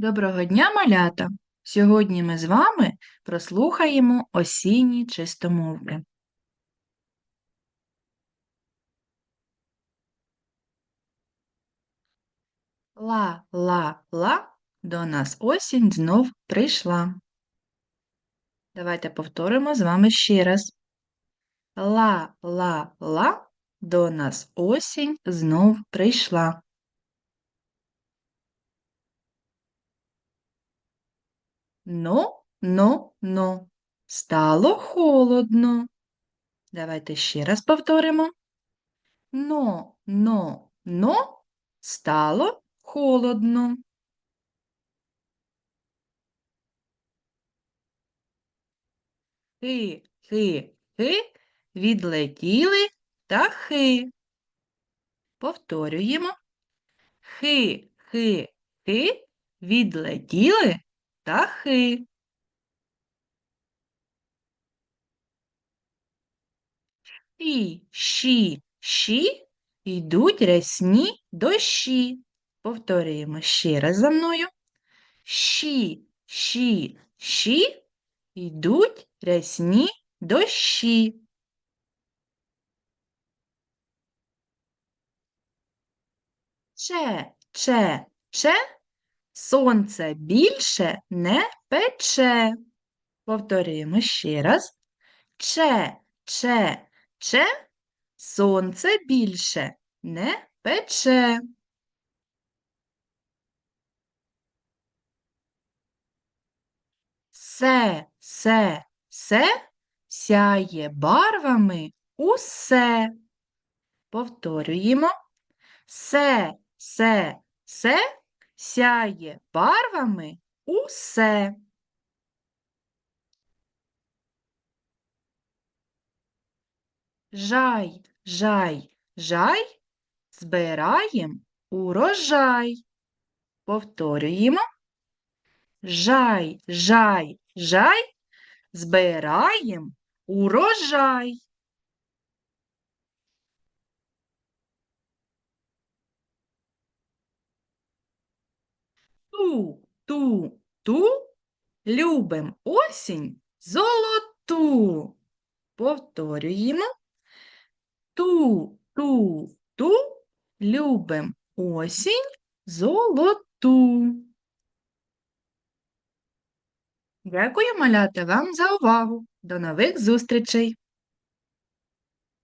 Доброго дня, малята! Сьогодні ми з вами прослухаємо осінні чистомовки. Ла-ла-ла, до нас осінь знов прийшла. Давайте повторимо з вами ще раз. Ла-ла-ла, до нас осінь знов прийшла. Но, но, но. Стало холодно. Давайте ще раз повторимо. Но, но, но стало холодно. Хи, хи, хи, відлетіли птахи. Повторюємо. Хи, хи, хи, відлетіли птахи. Ші, щі, щі, йдуть рясні дощі. Повторюємо ще раз за мною. Щі, щі, щі, йдуть рясні дощі. Че, че, че, сонце більше не пече. Повторюємо ще раз. Че, че, че, сонце більше не пече. Се, се, се, сяє барвами усе. Повторюємо. Се, се, се, сяє барвами усе. Жай, жай, жай, збираєм урожай. Повторюємо. Жай, жай, жай, збираєм урожай. Ту, ту, ту, любим осінь золоту. Повторюємо. Ту, ту, ту, любим осінь золоту. Дякую, малята, вам за увагу. До нових зустрічей!